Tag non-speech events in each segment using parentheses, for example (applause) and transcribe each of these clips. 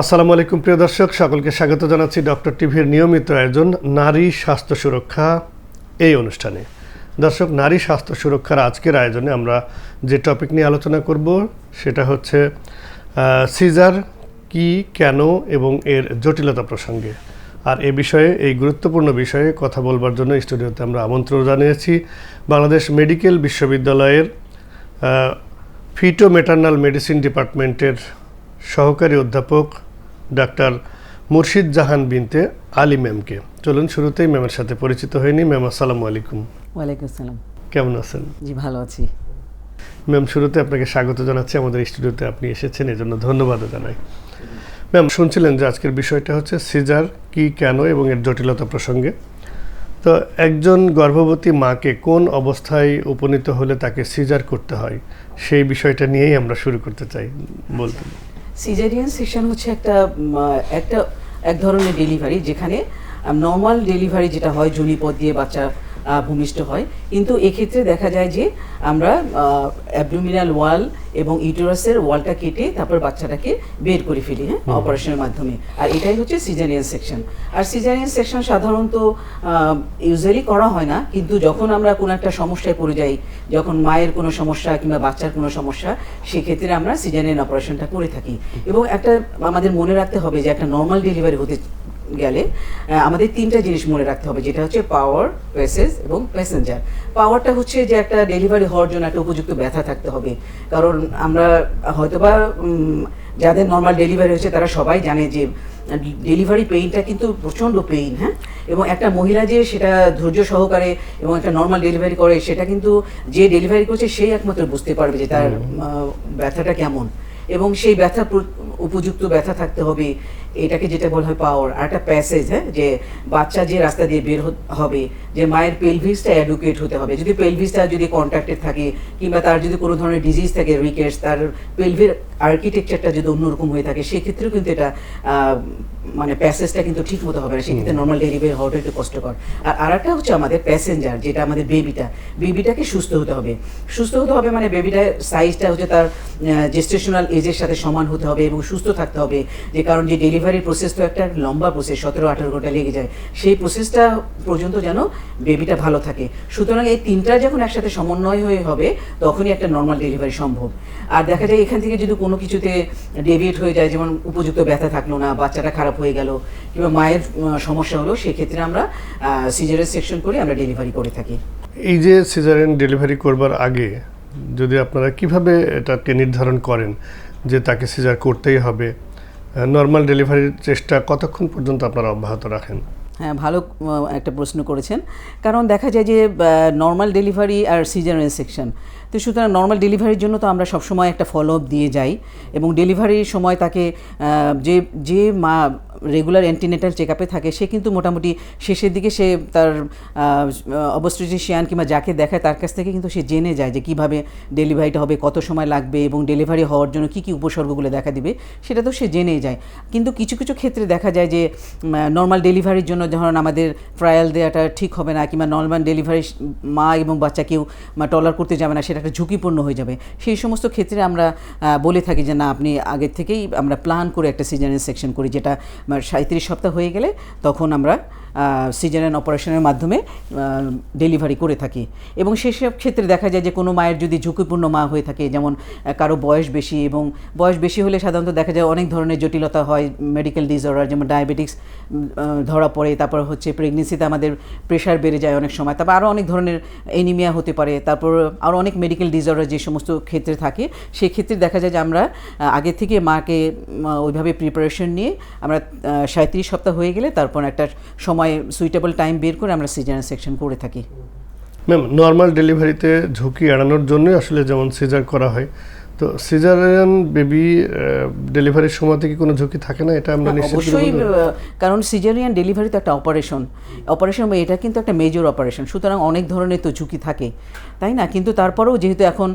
আসসালামু আলাইকুম, প্রিয় দর্শক। সকলকে স্বাগত জানাচ্ছি ডক্টর টিভির নিয়মিত আয়োজন নারী স্বাস্থ্য সুরক্ষা এই অনুষ্ঠানে। দর্শক, নারী স্বাস্থ্য সুরক্ষার আজকের আয়োজনে আমরা যে টপিক নিয়ে আলোচনা করব, সেটা হচ্ছে সিজার কি, কেন এবং এর জটিলতা প্রসঙ্গে। আর এ বিষয়ে, এই গুরুত্বপূর্ণ বিষয়ে কথা বলবার জন্য স্টুডিওতে আমরা আমন্ত্রণ জানিয়েছি। বাংলাদেশ মেডিকেল বিশ্ববিদ্যালয়ের ফিটো মেটার্নাল মেডিসিন ডিপার্টমেন্টের সহকারী অধ্যাপক ডাক্তার মুর্শিদ জাহান বিনতে আলী ম্যামকে। চলুন শুরুতেই ম্যামের সাথে পরিচিত হয়নি ম্যাম আসসালামু আলাইকুম। ওয়ালাইকুম আসসালাম। কেমন আছেন? জি ভালো আছি। ম্যাম শুরুতে আপনাকে স্বাগত জানাচ্ছি। আমাদের স্টুডিওতে আপনি এসেছেন এজন্য ধন্যবাদও জানাই। ম্যাম শুনছিলেন যে আজকের বিষয়টা হচ্ছে সিজার কি কেন এবং এর জটিলতা প্রসঙ্গে। তো একজন গর্ভবতী মাকে কোন অবস্থায় উপনীত হলে তাকে সিজার করতে হয় সেই বিষয়টা নিয়েই আমরা শুরু করতে চাই। বলতে। সিজারিয়ান সেকশন হচ্ছে একটা একটা, এক ধরনের ডেলিভারি যেখানে নর্মাল ডেলিভারি যেটা হয় জুনিপদ দিয়ে বাচ্চা ভূমিষ্ঠ হয়। কিন্তু এক্ষেত্রে দেখা যায় যে আমরা অ্যাবডোমিনাল ওয়াল এবং ইউটেরাসের ওয়ালটা কেটে তারপর বাচ্চাটাকে বের করে ফেলি হ্যাঁ অপারেশনের মাধ্যমে। আর এটাই হচ্ছে সিজারিয়ান সেকশন। আর সিজারিয়ান সেকশন সাধারণত ইউজুয়ালি করা হয় না। কিন্তু যখন আমরা কোনো একটা সমস্যায় পড়ে যাই যখন মায়ের কোনো সমস্যা কিংবা বাচ্চার কোনো সমস্যা সেক্ষেত্রে আমরা সিজারিয়ান অপারেশনটা করে থাকি। এবং একটা আমাদের মনে রাখতে হবে যে একটা নর্মাল ডেলিভারি হতে গেলে আমাদের তিনটা জিনিস মনে রাখতে হবে যেটা হচ্ছে পাওয়ার প্যাসেজ এবং প্যাসেঞ্জার পাওয়ারটা হচ্ছে যে একটা ডেলিভারি হওয়ার জন্য একটা উপযুক্ত ব্যথা থাকতে হবে। কারণ আমরা হয়তোবা যাদের নর্মাল ডেলিভারি হয়েছে তারা সবাই জানে যে ডেলিভারি পেইনটা কিন্তু প্রচণ্ড পেইন হ্যাঁ? এবং একটা মহিলা যে সেটা ধৈর্য সহকারে এবং একটা নর্মাল ডেলিভারি করে সেটা কিন্তু যে ডেলিভারি করছে সেই একমাত্র বুঝতে পারবে যে তার ব্যথাটা কেমন। এবং সেই ব্যথা উপযুক্ত ব্যথা থাকতে হবে। এটাকে যেটা বলা হয় পাওয়ার আর একটা প্যাসেজ হ্যাঁ যে বাচ্চা যে রাস্তা দিয়ে বের হবে, যে মায়ের পেলভিসটা অ্যাডুকেট হতে হবে। যদি পেলভিসটা যদি কন্ট্রাক্টেড থাকে, কিংবা তার যদি কোনো ধরনের ডিজিজ থাকে রিকেটস তার পেলভির আর্কিটেকচারটা যদি অন্যরকম হয়ে থাকে, সেক্ষেত্রেও কিন্তু এটা মানে প্যাসেজটা কিন্তু ঠিক মতো হবে না সেক্ষেত্রে নর্মাল ডেলিভারি হওয়াটা একটু কষ্টকর। আর আরেকটা হচ্ছে আমাদের প্যাসেঞ্জার যেটা আমাদের বেবিটা বেবিটাকে সুস্থ হতে হবে। সুস্থ হতে হবে মানে বেবিটার সাইজটা হচ্ছে তার জেস্টেশনাল এজের সাথে সমান হতে হবে এবং সুস্থ থাকতে হবে। যে কারণ যে ডেলিভারি প্রসেস তো একটা লম্বা প্রসেস সতেরো, আঠারো ঘণ্টা লেগে যায়। সেই প্রসেসটা পর্যন্ত যেন বেবিটা ভালো থাকে। সুতরাং এই তিনটা যখন একসাথে সমন্বয় হয়ে হবে, তখনই একটা নর্মাল ডেলিভারি সম্ভব। আর দেখা যায় এখান থেকে যদি কোনো কিছুতে ডেভিয়েট হয়ে যায়, যেমন উপযুক্ত ব্যথা থাকল না, বাচ্চাটা খারাপ হয়ে গেল কিংবা মায়ের সমস্যা হলো সেক্ষেত্রে আমরা সিজারের সেকশন করে আমরা ডেলিভারি করে থাকি। এই যে সিজারিয়ান ডেলিভারি করবার আগে যদি আপনারা কীভাবে এটাকে নির্ধারণ করেন যে তাকে সিজার করতেই হবে নর্মাল ডেলিভারির চেষ্টা কতক্ষণ পর্যন্ত আপনারা অব্যাহত রাখেন? হ্যাঁ ভালো একটা প্রশ্ন করেছেন। কারণ দেখা যায় যে নর্মাল ডেলিভারি আর সিজারিয়ান সেকশন তো সুতরাং নর্মাল ডেলিভারির জন্য তো আমরা সবসময় একটা ফলো আপ দিয়ে যাই এবং ডেলিভারির সময় তাকে যে যে মা রেগুলার অ্যান্টিনেটাল চেক আপে থাকে, সে কিন্তু মোটামুটি শেষের দিকে সে তার অবস্ট্রিশিয়ান কিংবা যাকে দেখায় তার কাছ থেকে কিন্তু সে জেনে যায় যে কীভাবে ডেলিভারিটা হবে, কত সময় লাগবে এবং ডেলিভারি হওয়ার জন্য কী কী উপসর্গগুলো দেখা দিবে, সেটা তো সে জেনেই যায়। কিন্তু কিছু কিছু ক্ষেত্রে দেখা যায় যে নর্মাল ডেলিভারির জন্য ধরুন আমাদের ট্রায়াল দেওয়াটা ঠিক হবে না কিংবা নর্মাল ডেলিভারি মা এবং বাচ্চা কেউ টলার করতে যাবে না, সেটা একটা ঝুঁকিপূর্ণ হয়ে যাবে। সেই সমস্ত ক্ষেত্রে আমরা বলে থাকি যে না, আপনি আগের থেকেই আমরা প্ল্যান করে একটা সিজারিয়ান সেকশন করি, যেটা সাঁত্রিশ সপ্তাহ হয়ে গেলে তখন আমরা সিজারিয়ান অপারেশনের মাধ্যমে ডেলিভারি করে থাকি। এবং সেসব ক্ষেত্রে দেখা যায় যে কোনো মায়ের যদি ঝুঁকিপূর্ণ মা হয়ে থাকে, যেমন কারও বয়স বেশি এবং বয়স বেশি হলে সাধারণত দেখা যায় অনেক ধরনের জটিলতা হয় মেডিকেল ডিসঅর্ডার যেমন ডায়াবেটিক্স ধরা পড়ে, তারপর হচ্ছে প্রেগনেন্সিতে আমাদের প্রেশার বেড়ে যায় অনেক সময়, তারপর আরও অনেক ধরনের এনিমিয়া হতে পারে, তারপর আরও অনেক মেডিকেল ডিসঅর্ডার যে সমস্ত ক্ষেত্রে থাকে সেই ক্ষেত্রে দেখা যায় যে আমরা আগে থেকে মাকে ওইভাবে প্রিপারেশন নিয়ে আমরা সাঁত্রিশ সপ্তাহ হয়ে গেলে তারপর একটা সময় সুইটেবল টাইম বের করে আমরা সিজার সেকশন করে থাকি। ম্যাম নর্মাল ডেলিভারিতে ঝুঁকি এড়ানোর জন্যই আসলে যেমন সিজার করা হয় তো সিজারিয়ান বেবি ডেলিভারির সময় থেকে কোনো ঝুঁকি থাকে না? এটা আমরা অবশ্যই? কারণ সিজারিয়ান ডেলিভারি তো একটা অপারেশন। অপারেশন এটা কিন্তু একটা মেজর অপারেশন সুতরাং অনেক ধরনের তো ঝুঁকি থাকে। তাই না? কিন্তু তারপরেও যেহেতু এখন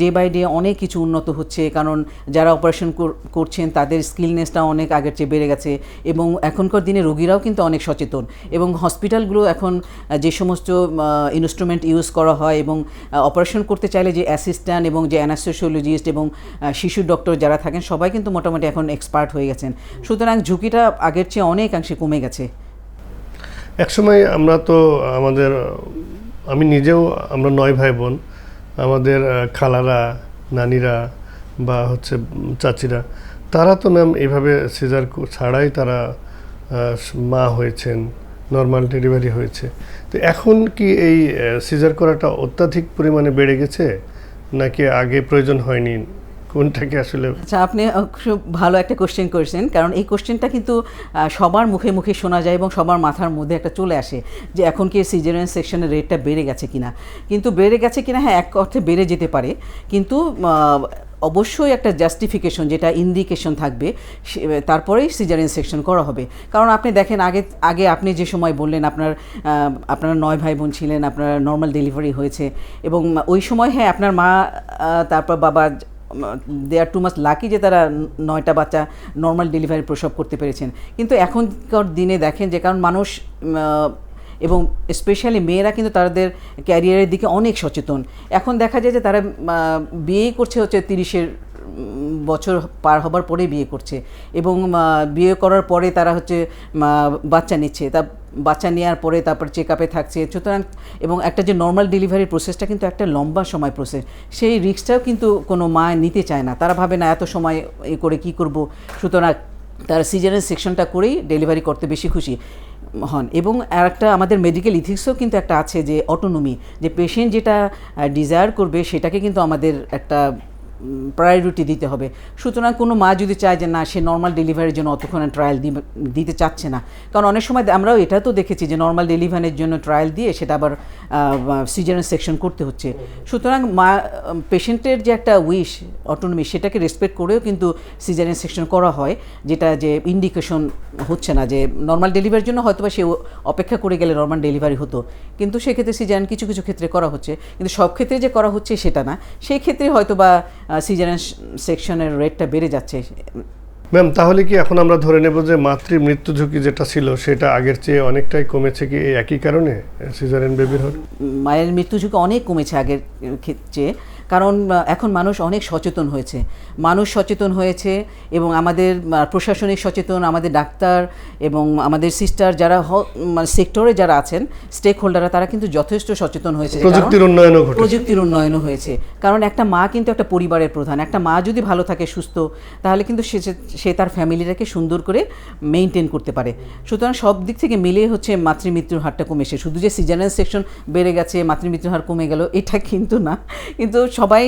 ডে বাই ডে অনেক কিছু উন্নত হচ্ছে কারণ যারা অপারেশন করছেন তাদের স্কিলনেসটা অনেক আগের চেয়ে বেড়ে গেছে এবং এখনকার দিনে রোগীরাও কিন্তু অনেক সচেতন এবং হসপিটালগুলো এখন যে সমস্ত ইনস্ট্রুমেন্ট ইউজ করা হয় এবং অপারেশন করতে চাইলে যে অ্যাসিস্ট্যান্ট এবং যে অ্যানাস্থেসিওলজিস্ট গাইনোকোলজিস্ট এবং শিশু ডক্টর যারা থাকেন, সবাই কিন্তু মোটামুটি এখন এক্সপার্ট হয়ে গেছেন। সুতরাং ঝুঁকিটা আগের চেয়ে অনেকাংশে কমে গেছে। একসময় আমরা তো আমাদের, আমি নিজেও, আমরা নয় ভাই বোন আমাদের খালারা, নানিরা বা হচ্ছে চাচিরা, তারা তো ম্যাম এইভাবে সিজার ছাড়াই তারা মা হয়েছেন নর্মাল ডেলিভারি হয়েছে। তো এখন কি এই সিজার করাটা অত্যাধিক পরিমাণে বেড়ে গেছে? নাকি আগে প্রয়োজন হয়নি? কোনটাকে আসলে আচ্ছা আপনি খুব ভালো একটা কোশ্চেন করেছেন। কারণ এই কোশ্চেনটা কিন্তু সবার মুখে মুখে শোনা যায় এবং সবার মাথার মধ্যে একটা চলে আসে যে এখন কি সিজারিয়ান সেকশনের রেটটা বেড়ে গেছে কিনা। কিন্তু বেড়ে গেছে কিনা হ্যাঁ এক অর্থে বেড়ে যেতে পারে। কিন্তু অবশ্যই একটা জাস্টিফিকেশন যেটা ইন্ডিকেশন থাকবে তারপরেই সিজারিয়ান সেকশন করা হবে। কারণ আপনি দেখেন, আগে আগে আপনি যে সময় বললেন, আপনার আপনার নয় ভাই বোন ছিলেন, আপনার নর্মাল ডেলিভারি হয়েছে, এবং ওই সময় হ্যাঁ আপনার মা তারপর বাবা দে আর টু মাস লাকি যে তারা নয়টা বাচ্চা নর্মাল ডেলিভারি প্রসব করতে পেরেছেন। কিন্তু এখনকার দিনে দেখেন যে, কারণ মানুষ এবং স্পেশালি মেয়েরা কিন্তু তাদের ক্যারিয়ারের দিকে অনেক সচেতন। এখন দেখা যায় যে তারা বিয়েই করছে হচ্ছে তিরিশের বছর পার হবার পরে বিয়ে করছে এবং বিয়ে করার পরে তারা হচ্ছে বাচ্চা নিচ্ছে। তা বাচ্চা নেওয়ার পরে তারপর চেক আপে থাকছে। সুতরাং এবং একটা যে নর্মাল ডেলিভারি প্রসেসটা কিন্তু একটা লম্বা সময় প্রসেস সেই রিস্কটাও কিন্তু কোনো মা নিতে চায় না। তারা ভাবে, না, এত সময় এ করে কি করব? সুতরাং তারা সিজারের সেকশনটা করেই ডেলিভারি করতে বেশি খুশি। হন। এবং আর একটা আমাদের মেডিকেল ইথিক্সও কিন্তু একটা আছে যে অটোনমি যে পেশেন্ট যেটা ডিজায়ার করবে সেটাকে কিন্তু আমাদের একটা প্রায়োরিটি দিতে হবে। সুতরাং কোনো মা যদি চায় যে না, সে নর্মাল ডেলিভারির জন্য অতক্ষণ ট্রায়াল দিতে চাচ্ছে না। কারণ অনেক সময় আমরাও এটা তো দেখেছি যে নর্মাল ডেলিভারির জন্য ট্রায়াল দিয়ে সেটা আবার সিজারেন সেকশন করতে হচ্ছে। সুতরাং মা পেশেন্টের যে একটা উইশ অটোনমি সেটাকে রেসপেক্ট করেও কিন্তু সিজারেন সেকশন করা হয়, যেটা যে ইন্ডিকেশন হচ্ছে না যে নর্মাল ডেলিভারির জন্য হয়তো সে অপেক্ষা করে গেলে নর্মাল ডেলিভারি হতো। কিন্তু সেক্ষেত্রে সিজারেন কিছু কিছু ক্ষেত্রে করা হচ্ছে। কিন্তু সব ক্ষেত্রে যে করা হচ্ছে সেটা না। সেই ক্ষেত্রে হয়তো বা সিজারেন সেকশনের রেটটা বেড়ে যাচ্ছে। ম্যাম তাহলে কি এখন আমরা ধরে নেব যে মাতৃ মৃত্যু ঝুঁকি যেটা ছিল সেটা আগের চেয়ে অনেকটাই কমেছে কি এই একই কারণে সিজারেন বেবির হল মায়ের মৃত্যু ঝুঁকি অনেক কমেছে আগের ক্ষেত্রে। কারণ এখন মানুষ অনেক সচেতন হয়েছে। মানুষ সচেতন হয়েছে এবং আমাদের প্রশাসনিক সচেতন আমাদের ডাক্তার এবং আমাদের সিস্টার যারা হ- মানে সেক্টরে যারা আছেন স্টেক হোল্ডাররা তারা কিন্তু যথেষ্ট সচেতন হয়েছে। প্রযুক্তির উন্নয়নও ঘটেছে। প্রযুক্তির উন্নয়নও হয়েছে। কারণ একটা মা কিন্তু একটা পরিবারের প্রধান। একটা মা যদি ভালো থাকে সুস্থ তাহলে কিন্তু সে সে তার ফ্যামিলিটাকে সুন্দর করে মেনটেন করতে পারে। সুতরাং সব দিক থেকে মিলিয়ে হচ্ছে মাতৃমৃত্যুর হারটা কমেছে। শুধু যে সিজনাল সেকশন বেড়ে গেছে মাতৃমৃত্যুর হার কমে গেল এটা কিন্তু না। কিন্তু সবাই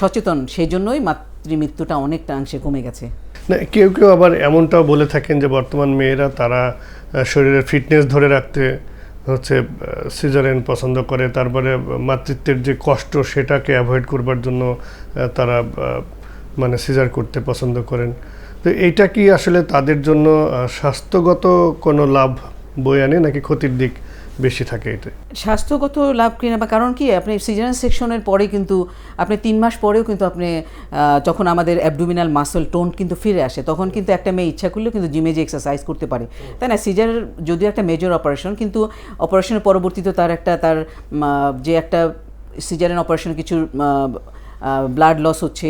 সচেতন সেই জন্যই মাতৃমৃত্যুটা অনেকটা অংশে কমে গেছে। না, কেউ কেউ আবার এমনটাও বলে থাকেন যে বর্তমান মেয়েরা তারা শরীরের ফিটনেস ধরে রাখতে হচ্ছে সিজারেন পছন্দ করে, তারপরে মাতৃত্বের যে কষ্ট সেটাকে অ্যাভয়েড করবার জন্য তারা মানে সিজার করতে পছন্দ করেন। তো এইটা কি আসলে তাদের জন্য স্বাস্থ্যগত কোনো লাভ বয়ে আনে নাকি ক্ষতির দিক? বেশি থাকে এতে। স্বাস্থ্যগত লাভ কিনা বা কারণ কি, আপনি সিজনাল সেকশনের পরে কিন্তু, আপনি তিন মাস পরেও কিন্তু আপনি যখন আমাদের অ্যাবডোমিনাল মাসল টোন কিন্তু ফিরে আসে, তখন কিন্তু একটা মেয়ে ইচ্ছা করলেও কিন্তু জিমে যে এক্সারসাইজ করতে পারে। তাই না? সিজার যদিও একটা মেজর অপারেশন কিন্তু অপারেশনের পরবর্তীতে তার একটা, তার যে একটা সিজারেন অপারেশন কিছু ব্লাড লস হচ্ছে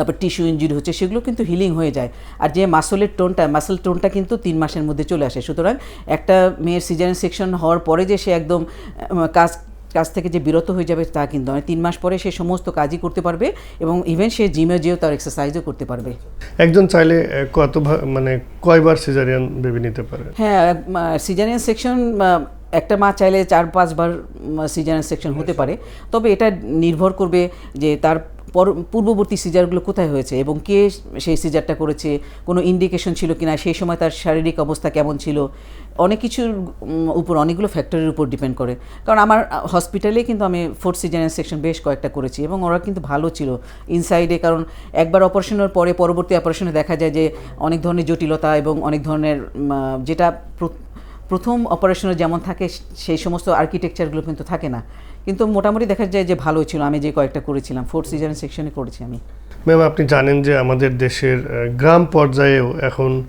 তারপর টিস্যু ইঞ্জুরি হচ্ছে সেগুলো কিন্তু হিলিং হয়ে যায়। আর যে মাসলের টোনটা মাসল টোনটা কিন্তু তিন মাসের মধ্যে চলে আসে। সুতরাং একটা মেয়ের সিজারেন সেকশন হওয়ার পরে যে সে একদম কাজ কাজ থেকে যে বিরত হয়ে যাবে তা কিন্তু নয়। তিন মাস পরে সে সমস্ত কাজই করতে পারবে এবং ইভেন সে জিমে যেও তার এক্সারসাইজও করতে পারবে। একজন চাইলে কত মানে কয়বার সিজারিয়ান বেবি নিতে পারে? হ্যাঁ সিজারিয়ান সেকশন একটা মা চাইলে চার পাঁচবার সিজারিয়ান সেকশন হতে পারে। তবে এটা নির্ভর করবে যে তার পূর্ববর্তী সিজারগুলো কোথায় হয়েছে এবং কে সেই সিজারটা করেছে, কোনো ইন্ডিকেশন ছিল কিনা, সেই সময় তার শারীরিক অবস্থা কেমন ছিল, অনেক কিছুর উপর অনেকগুলো ফ্যাক্টরের উপর ডিপেন্ড করে। কারণ আমার হসপিটালে কিন্তু আমি ফোর্থ সিজারিয়ান সেকশন বেশ কয়েকটা করেছি এবং ওরা কিন্তু ভালো ছিল ইনসাইডে কারণ একবার অপারেশনের পরে পরবর্তী অপারেশনে দেখা যায় যে অনেক ধরনের জটিলতা এবং অনেক ধরনের যেটা প্রথম অপারেশনে যেমন থাকে, সেই সমস্ত আর্কিটেকচারগুলো কিন্তু থাকে না। কিন্তু মোটামুটি দেখা যায় যে ভালো ছিল। আমি যে কয়েকটা করেছিলাম ফোর্থ সিজন সেকশনে করেছি আমি। ম্যাম আপনি জানেন যে আমাদের দেশের গ্রাম পর্যায়েও এখন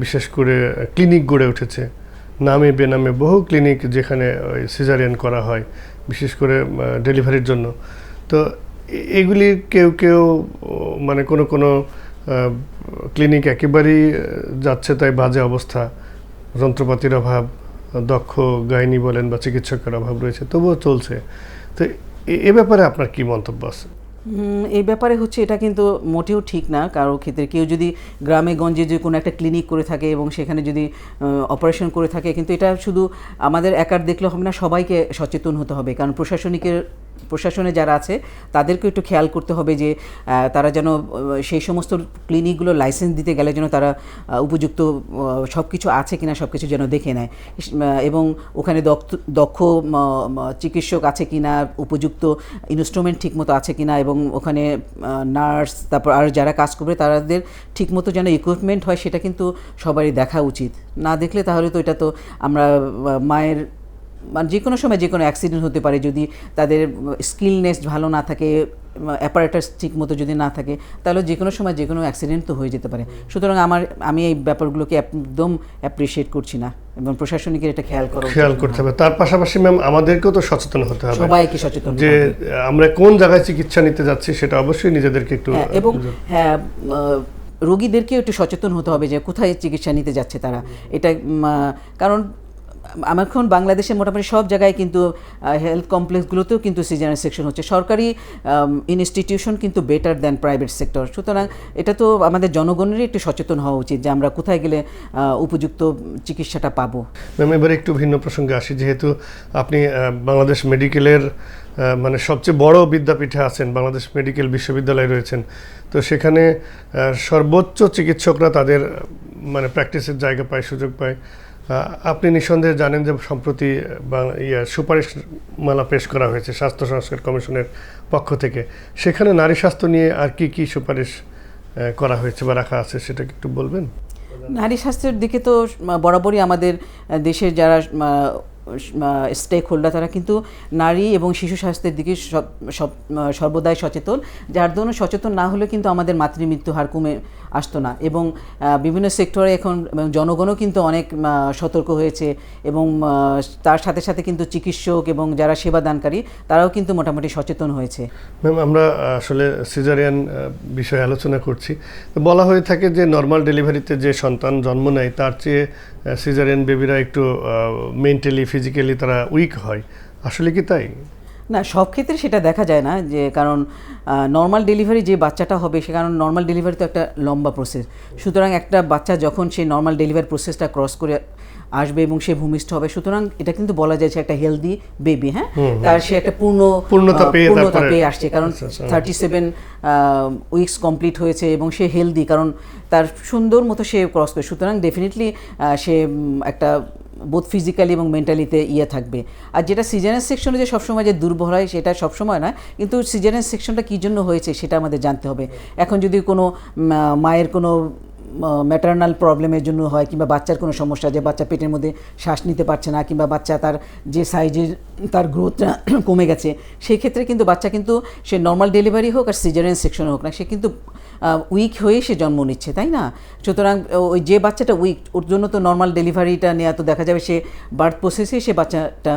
বিশেষ করে ক্লিনিক গড়ে উঠেছে। নামে বেনামে বহু ক্লিনিক যেখানে সিজারিয়ান করা হয়, বিশেষ করে ডেলিভারির জন্য। তো এ- এগুলি কেউ কেউ মানে কোনো কোনো ক্লিনিক একেবারেই যাচ্ছে তাই বাজে অবস্থা। যন্ত্রপাতির অভাব, দক্ষ গাইনি বলেন বা চিকিৎসকের অভাব রয়েছে, তবুও চলছে। তো এ- ব্যাপারে আপনার কি মন্তব্য আছে? এই ব্যাপারে হচ্ছে এটা কিন্তু মোটেও ঠিক না। কারও ক্ষেত্রে কেউ যদি গ্রামে, গঞ্জে যে কোনো একটা ক্লিনিক করে থাকে এবং সেখানে যদি অপারেশন করে থাকে, কিন্তু এটা শুধু আমাদের একার দেখলে হবে না, সবাইকে সচেতন হতে হবে। কারণ প্রশাসনিকের প্রশাসনে যারা আছে তাদেরকে একটু খেয়াল করতে হবে যে তারা যেন সেই সমস্ত ক্লিনিকগুলো লাইসেন্স দিতে গেলে যেন তারা উপযুক্ত সব কিছু আছে কিনা সব কিছু যেন দেখে নেয়। এবং ওখানে দক্ষ- চিকিৎসক আছে কিনা, উপযুক্ত ইনস্ট্রুমেন্ট ঠিকমতো আছে কিনা, এবং ওখানে নার্স, তারপর আর যারা কাজ করবে, তাদের ঠিকমতো যেন ইকুইপমেন্ট হয়, সেটা কিন্তু সবারই দেখা উচিত। না দেখলে তাহলে তো এটা তো আমরা মায়ের মানে যে কোনো সময় যে কোনো অ্যাক্সিডেন্ট হতে পারে যদি তাদের স্কিলনেস ভালো না থাকে অ্যাপারেটাস ঠিক মতো যদি না থাকে তাহলে যে কোনো সময় যে কোনো অ্যাক্সিডেন্ট তো হয়ে যেতে পারে। সুতরাং আমার আমি এই ব্যাপারগুলোকে একদম অ্যাপ্রিসিয়েট করছি না এবং প্রশাসনিকের এটা খেয়াল করা খেয়াল করতে হবে। তার পাশাপাশি ম্যাম আমাদেরকেও তো সচেতন হতে হবে। সবাইকে সচেতন যে আমরা কোন জায়গায় চিকিৎসা নিতে যাচ্ছি সেটা অবশ্যই নিজেদেরকে একটু হ্যাঁ, এবং হ্যাঁ রোগীদেরকেও একটু সচেতন হতে হবে যে কোথায় চিকিৎসা নিতে যাচ্ছে তারা। এটা কারণ আমার এখন বাংলাদেশে মোটামুটি সব জায়গায় কিন্তু হেলথ কমপ্লেক্সগুলোতেও কিন্তু সিজনাল সেকশন হচ্ছে। সরকারি ইনস্টিটিউশন কিন্তু বেটার দ্যান প্রাইভেট সেক্টর সুতরাং এটা তো আমাদের জনগণেরই একটু সচেতন হওয়া উচিত যে আমরা কোথায় গেলে উপযুক্ত চিকিৎসাটা পাবো। ম্যাম, এবারে একটু ভিন্ন প্রসঙ্গে আসি। যেহেতু আপনি বাংলাদেশ মেডিকেলের মানে সবচেয়ে বড় বিদ্যাপীঠে আছেন, বাংলাদেশ মেডিকেল বিশ্ববিদ্যালয়ে রয়েছেন, তো সেখানে সর্বোচ্চ চিকিৎসকরা তাদের মানে প্র্যাকটিসের জায়গা পায়, সুযোগ পায়। আপনি নিঃসন্দেহে জানেন যে সম্প্রতি ইয়া, সুপারিশমালা পেশ করা হয়েছে স্বাস্থ্য সংস্কার কমিশনের পক্ষ থেকে। সেখানে নারী স্বাস্থ্য নিয়ে আর কি কি সুপারিশ করা হয়েছে বা রাখা আছে সেটা একটু বলবেন? নারী স্বাস্থ্যের দিকে তো বরাবরই আমাদের দেশের যারা স্টেক হোল্ডার তারা কিন্তু নারী এবং শিশু স্বাস্থ্যের দিকে সব সর্বদাই সচেতন। যার জন্য সচেতন না হলে কিন্তু আমাদের মাতৃমৃত্যু হার কমে আসতো না। এবং বিভিন্ন সেক্টরে এখন জনগণও কিন্তু অনেক সতর্ক হয়েছে এবং তার সাথে সাথে কিন্তু চিকিৎসক এবং যারা সেবা দানকারী তারাও কিন্তু মোটামুটি সচেতন হয়েছে। ম্যাম, আমরা আসলে সিজারিয়ান বিষয়ে আলোচনা করছি। বলা হয়ে থাকে যে নর্মাল ডেলিভারিতে যে সন্তান জন্ম নেয়, তার চেয়ে সিজারিয়ান বেবিরা একটু মেন্টালি ফিজিক্যালি তারা উইক হয়। আসলে কি তাই? না সব ক্ষেত্রে সেটা দেখা যায় না যে কারণ নর্মাল ডেলিভারি যে বাচ্চাটা হবে সে কারণ নর্মাল ডেলিভারি তো একটা লম্বা প্রসেস সুতরাং একটা বাচ্চা যখন সেই নর্মাল ডেলিভারি প্রসেসটা ক্রস করে আসবে এবং সে ভূমিষ্ঠ হবে সুতরাং এটা কিন্তু বলা যায় যে একটা হেলদি বেবি হ্যাঁ? তার সে একটা পূর্ণ পূর্ণতা পেয়ে পূর্ণতা পেয়ে আসছে কারণ। থার্টি সেভেন উইকস কমপ্লিট হয়েছে এবং সে হেলদি কারণ তার সুন্দর মতো সে ক্রস করে সুতরাং ডেফিনেটলি সে একটা বোধ ফিজিক্যালি এবং মেন্টালিতে ইয়ে থাকবে। আর যেটা সিজনের সেকশনে যে সবসময় যে দুর্বল হয়, সেটা সবসময় না কিন্তু সিজনের সেকশনটা কী জন্য হয়েছে সেটা আমাদের জানতে হবে। এখন যদি কোনো মায়ের কোনো ম্যাটার্নাল প্রবলেমের জন্য হয়, কিংবা বাচ্চার কোনো সমস্যা, যে বাচ্চা পেটের মধ্যে শ্বাস নিতে পারছে না, কিংবা বাচ্চা তার যে সাইজের তার গ্রোথটা (clears throat) কমে গেছে, সেই ক্ষেত্রে কিন্তু বাচ্চা কিন্তু সে নর্মাল ডেলিভারি হোক আর সিজারিয়ান সেকশন হোক না, সে কিন্তু উইক হয়ে সে জন্ম নিচ্ছে, তাই না? সুতরাং ওই যে বাচ্চাটা উইক ওর জন্য তো নর্মাল ডেলিভারিটা নেওয়া তো দেখা যাবে সে বার্থ প্রসেসে সে বাচ্চাটা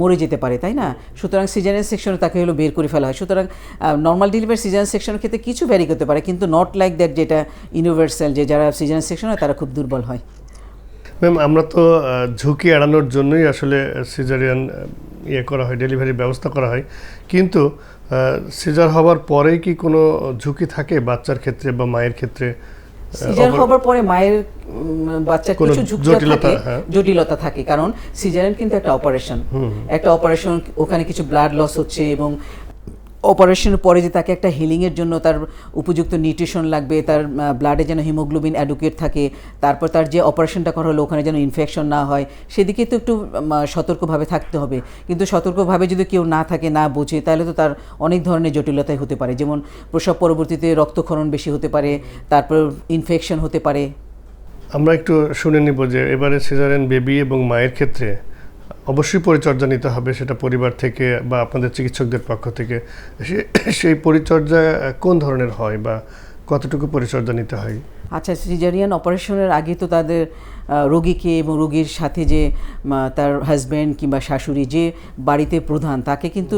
মরে যেতে পারে, তাই না? সুতরাং সিজারিয়ান সেকশনে তাকে হলো বের করে ফেলা হয়। সুতরাং নর্মাল ডেলিভারি সিজারিয়ান সেকশনের ক্ষেত্রে কিছু ভ্যারি করতে পারে, কিন্তু নট লাইক দ্যাট যেটা ইউনিভার্সাল যে যারা সিজারিয়ান সেকশন হয় তারা খুব দুর্বল হয়। ম্যাম আমরা তো ঝুঁকি এড়ানোর জন্যই আসলে সিজারিয়ান ইয়ে করা হয় ডেলিভারি ব্যবস্থা করা হয়। কিন্তু সিজার হওয়ার পরে কি কোনো ঝুঁকি থাকে বাচ্চার ক্ষেত্রে বা মায়ের ক্ষেত্রে? সিজার হবার পরে মায়ের বাচ্চা বাচ্চার কিছু ঝুঁকি জটিলতা, থাকে হ্যাঁ। জটিলতা থাকে কারণ সিজারেন কিন্তু একটা অপারেশন একটা অপারেশন ওখানে কিছু ব্লাড লস হচ্ছে এবং অপারেশনের পরে যে তাকে একটা হিলিংয়ের জন্য তার উপযুক্ত নিউট্রিশন লাগবে, তার ব্লাডে যেন হিমোগ্লোবিন অ্যাডুকেট থাকে, তারপর তার যে অপারেশনটা করা হলো ওখানে যেন ইনফেকশন না হয় সেদিকে তো একটু সতর্কভাবে থাকতে হবে। কিন্তু সতর্কভাবে যদি কেউ না থাকে, না বোঝে, তাহলে তো তার অনেক ধরনের জটিলতাই হতে পারে। যেমন প্রসব পরবর্তীতে রক্তক্ষরণ বেশি হতে পারে, তারপর ইনফেকশন হতে পারে। আমরা একটু শুনে নিব যে এবারে সিজারিয়ান বেবি এবং মায়ের ক্ষেত্রে অবশ্যই পরিচর্যা নিতে হবে সেটা পরিবার থেকে বা আপনাদের চিকিৎসকদের পক্ষ থেকে। সেই পরিচর্যা কোন ধরনের হয় বা কতটুকু পরিচর্যা নিতে হয়? আচ্ছা সিজারিয়ান অপারেশনের আগে তো তাদের রোগীকে এবং রোগীর সাথে যে তার হাজব্যান্ড কিংবা শাশুড়ি যে বাড়িতে প্রধান, তাকে কিন্তু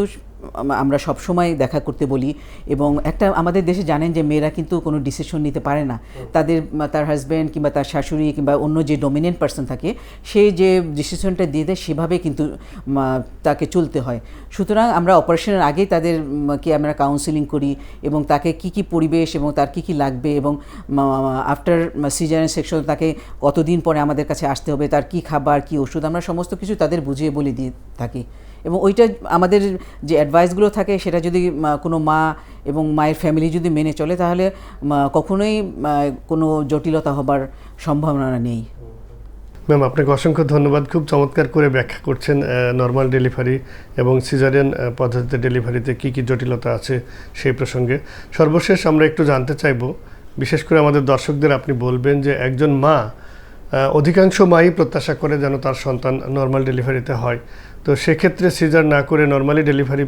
আমরা সব সময় দেখা করতে বলি এবং একটা আমাদের দেশে জানেন যে মেয়েরা কিন্তু কোনো ডিসিশন নিতে পারে না। তাদের তার হাজব্যান্ড কিংবা তার শাশুড়ি কিংবা অন্য যে ডমিনেন্ট পার্সন থাকে সে যে ডিসিশনটা দিয়ে দেয় সেভাবে কিন্তু তাকে চলতে হয়। সুতরাং আমরা অপারেশনের আগেই তাদের উম, কে আমরা কাউন্সিলিং করি এবং তাকে কি কি পরিবেশ এবং তার কি কি লাগবে এবং আফটার সিজারেন সেকশন তাকে কতদিন পরে আমাদের কাছে আসতে হবে তার কি খাবার কি ওষুধ আমরা সমস্ত কিছু তাদের বুঝিয়ে বলে দিয়ে থাকি। এবং ওইটা আমাদের যে অ্যাডভাইসগুলো থাকে, সেটা যদি কোনো মা এবং মায়ের ফ্যামিলি যদি মেনে চলে, তাহলে কখনোই কোনো জটিলতা হবার সম্ভাবনা নেই। ম্যাম, আপনাকে অসংখ্য ধন্যবাদ। খুব চমৎকার করে ব্যাখ্যা করছেন নর্মাল ডেলিভারি এবং সিজারিয়ান পদ্ধতিতে ডেলিভারিতে কী কী জটিলতা আছে সেই প্রসঙ্গে। সর্বশেষ আমরা একটু জানতে চাইব, বিশেষ করে আমাদের দর্শকদের আপনি বলবেন যে একজন মা অধিকাংশ মাই প্রত্যাশা করে যেন তার সন্তান নর্মাল ডেলিভারিতে হয়। তো সেক্ষেত্রে সিজার না করে নর্মালি ডেলিভারি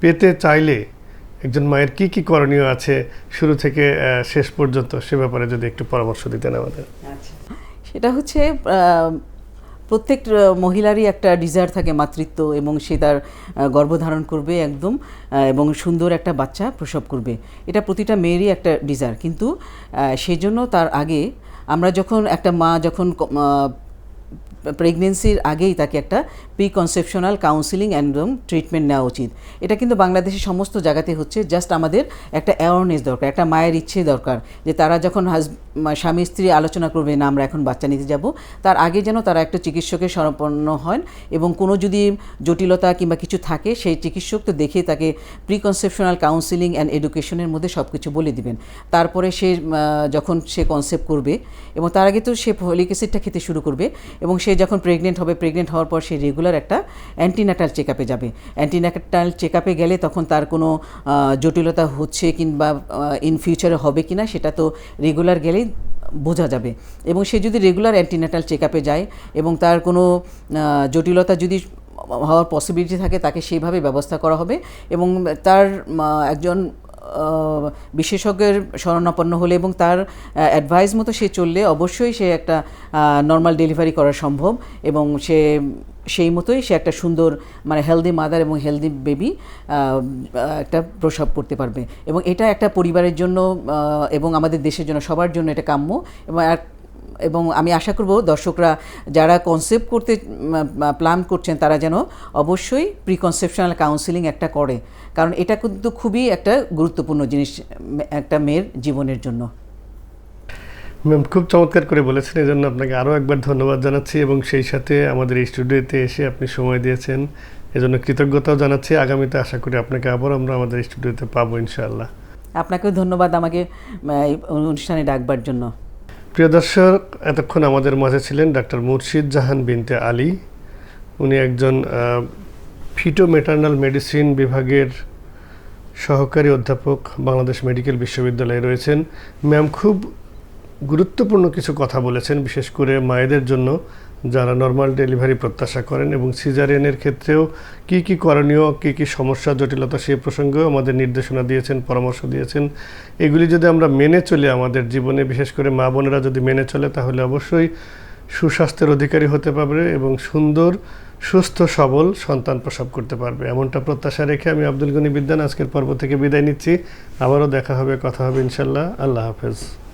পেতে চাইলে একজন মায়ের কি কি করণীয় আছে শুরু থেকে শেষ পর্যন্ত সে ব্যাপারে যদি একটু পরামর্শ দিতেন আমাদের। সেটা হচ্ছে প্রত্যেক মহিলারই একটা ডিজায়ার থাকে মাতৃত্ব এবং সে তার গর্ভধারণ করবে একদম এবং সুন্দর একটা বাচ্চা প্রসব করবে। এটা প্রতিটা মেয়েরই একটা ডিজায়ার কিন্তু সেজন্য তার আগে আমরা যখন একটা মা যখন প্রেগনেন্সির আগেই তাকে একটা preconceptional counselling and treatment নেওয়া উচিত। এটা কিন্তু বাংলাদেশের সমস্ত জায়গাতে হচ্ছে জাস্ট আমাদের একটা অ্যাওয়ারনেস দরকার, একটা মায়ের ইচ্ছে দরকার, যে তারা যখন হাজ স্বামী, স্ত্রী আলোচনা করবে, না, আমরা এখন বাচ্চা নিতে যাব, তার আগে যেন তারা একটা চিকিৎসকের শরণাপন্ন হন এবং কোনো যদি জটিলতা কিংবা কিছু থাকে, সেই চিকিৎসক তো দেখে তাকে প্রি কনসেপশনাল কাউন্সিলিং অ্যান্ড এডুকেশনের মধ্যে সব কিছু বলে দিবেন। তারপরে সে যখন সে কনসেপ্ট করবে এবং তার আগে তো সে ফলিক অ্যাসিডটা খেতে শুরু করবে এবং সে যখন প্রেগনেন্ট হবে প্রেগনেন্ট হওয়ার পর সে রেগুলার একটা অ্যান্টিনাটাল চেক আপে যাবে। অ্যান্টিনাটাল চেক আপে গেলে তখন তার কোনো জটিলতা হচ্ছে কিংবা ইন ফিউচারে হবে কি না সেটা তো রেগুলার গেলেই বোঝা যাবে। এবং সে যদি রেগুলার অ্যান্টিনাটাল চেক আপে যায় এবং তার কোনো জটিলতা যদি হওয়ার পসিবিলিটি থাকে, তাকে সেইভাবে ব্যবস্থা করা হবে এবং তার একজন বিশেষজ্ঞের শরণাপন্ন হলে এবং তার অ্যাডভাইস মতো সে চললে অবশ্যই সে একটা নর্মাল ডেলিভারি করা সম্ভব এবং সে, সেই মতোই সে একটা সুন্দর মানে হেলদি মাদার এবং হেলদি বেবি একটা প্রসব করতে পারবে। এবং এটা একটা পরিবারের জন্য এবং আমাদের দেশের জন্য সবার জন্য এটা কাম্য। এবং এবং আমি আশা করব দর্শকরা যারা কনসেপ্ট করতে প্ল্যান করছেন তারা যেন অবশ্যই প্রি কনসেপশনাল কাউন্সিলিং একটা করে। কারণ এটা কিন্তু খুবই একটা গুরুত্বপূর্ণ জিনিস একটা মেয়ের জীবনের জন্য। ম্যাম খুব চমৎকার করে বলেছেন এই জন্য আপনাকে আরও একবার ধন্যবাদ জানাচ্ছি এবং সেই সাথে আমাদের স্টুডিওতে এসে আপনি সময় দিয়েছেন। এজন্য কৃতজ্ঞতাও জানাচ্ছি। আগামীতে আশা করি আপনাকে আবার আমরা আমাদের স্টুডিওতে পাবো ইনশাআল্লাহ। আপনাকেও ধন্যবাদ আমাকে এই অনুষ্ঠানে ডাকবার জন্য। প্রিয় দর্শক, এতক্ষণ আমাদের মাঝে ছিলেন ডাক্তার মুর্শিদ জাহান বিনতে আলী। উনি একজন ফিটোমেটার্নাল মেডিসিন বিভাগের সহকারী অধ্যাপক, বাংলাদেশ মেডিকেল বিশ্ববিদ্যালয়ে রয়েছেন। ম্যাম, খুব গুরুত্বপূর্ণ কিছু কথা বলেছেন, বিশেষ করে মায়েদের জন্য যারা নর্মাল ডেলিভারি প্রত্যাশা করেন এবং সিজারিয়ানের ক্ষেত্রেও কি কি করণীয়, কি কি সমস্যা, জটিলতা সেই প্রসঙ্গেও আমাদের নির্দেশনা দিয়েছেন, পরামর্শ দিয়েছেন। এগুলি যদি আমরা মেনে চলি আমাদের জীবনে, বিশেষ করে মা বোনেরা যদি মেনে চলে, তাহলে অবশ্যই সুস্বাস্থ্যের অধিকারী হতে পারবে এবং সুন্দর, সুস্থ, সবল সন্তান প্রসব করতে পারবে। এমনটা প্রত্যাশা রেখে আমি আব্দুল গনি বিদ্যান আজকের পর্ব থেকে বিদায় নিচ্ছি। আবারও দেখা হবে, কথা হবে ইনশাল্লাহ। আল্লাহ হাফেজ।